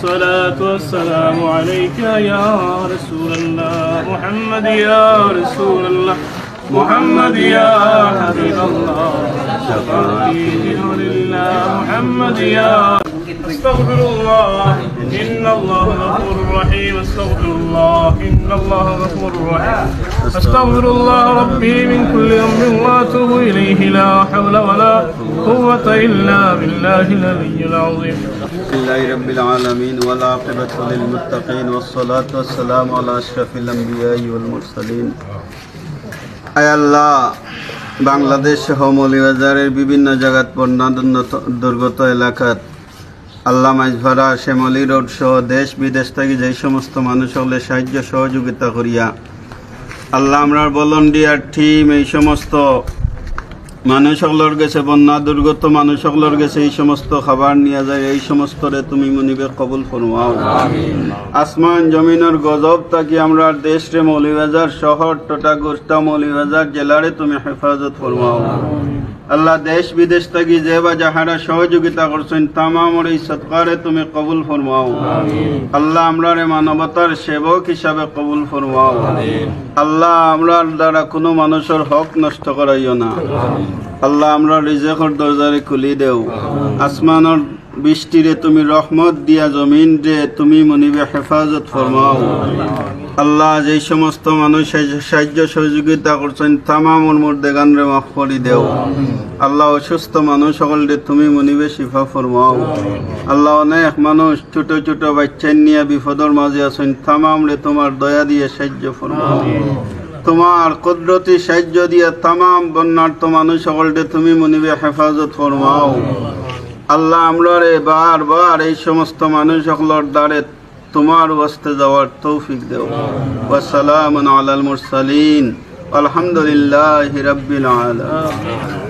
الصلاة والسلام عليك يا رسول الله. محمد يا رسول الله. محمد يا حبيب الله. شفاعتي بنور الله محمد يا استغفر الله ان الله غفور رحيم استغفر الله ان الله غفور رحيم استغفر الله ربي من كل امر واتوب اليه لا حول ولا قوه الا بالله العلي العظيم لله رب العالمين والعاقبة للمتقين والصلاة والسلام على أشرف الأنبياء والمرسلين আয় আল্লাহ বাংলাদেশ সহ মৌলিবাজারের বিভিন্ন জায়গাত বন্যা দুর্গত এলাকাত আল্লাহ মাইজভারা শ্যামলী রোড সহ দেশ বিদেশ থেকে যেই সমস্ত মানুষ হলে সাহায্য সহযোগিতা করিয়া আল্লাহ আমরার ভলন্টিয়ার টিম এই সমস্ত মানুষ সকলের গেছে বন্যা দুর্গত মানুষ সকলের গেছে এই সমস্ত খাবার নিয়ে যায় এই সমস্ত রে তুমি মনিবে কবুল ফরমাও। আসমান জমিনের গজব থাকি আমরা দেশ রে মৌলিবাজার শহর টোটা গোষ্ঠা মৌলিবাজার জেলারে তুমি হেফাজত ফরমাও। আল্লাহ দেশ বিদেশ থাকি যে বা যাহারা সহযোগিতা করছেন তামামর এই সৎকারে তুমি কবুল ফরমাও। আল্লাহ আমরা রে মানবতার সেবক হিসাবে কবুল ফরমাও। আল্লাহ আমরার দ্বারা কোনো মানুষের হক নষ্ট করাইও না। আল্লাহ আমরা রিজেকর দরজারে খুলি দেও। আসমানের বৃষ্টিরে তুমি রহমত দিয়া জমিন রে তুমি মনিবে হেফাজত ফরমাও। আল্লাহ যেই সমস্ত মানুষ সাহায্য- সহযোগিতা করছেন তামামর মুর্দেগান রে মাফ করি দেও। আল্লাহ অসুস্থ মানুষ সকলরে তুমি মনিবে শিফা ফরমাও। আল্লাহ অনেক মানুষ ছোট ছোট বাচ্চা নিয়ে বিপদর মাঝে আছেন তামাম রে তোমার দয়া দিয়ে সাহায্য ফরমাও। তোমার কুদরতি সাহায্য দিয়ে তামাম বন্যার্থ মানুষ সকলকে তুমি মনিবে হেফাজত ফরমাও। আল্লাহ আমরা রে বারবার এই সমস্ত মানুষ সকলের দ্বারে তোমার বস্তে যাওয়ার তৌফিক দেও। ওয়াসালাম আলাল মুরসালিন। আলহামদুলিল্লাহ রাব্বিল আলামিন।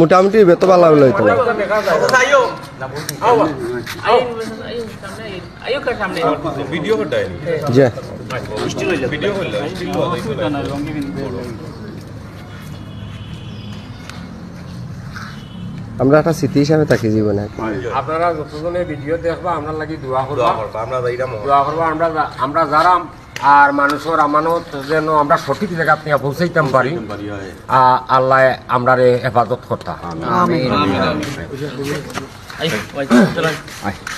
মোটামুটি বেত ভালো আমরা একটা স্মৃতি হিসাবে থাকি জীবনে। আপনারা যতজনে ভিডিও দেখবা আমরা লাগি দোয়া করবা। দোয়া করবা আমরা আমরা যারা আর মানুষের আমানত যেন আমরা সঠিক জায়গা নিয়ে পৌঁছাইতাম পারি আল্লাহ আমরা হেফাজত 哎，喂、お来。哎。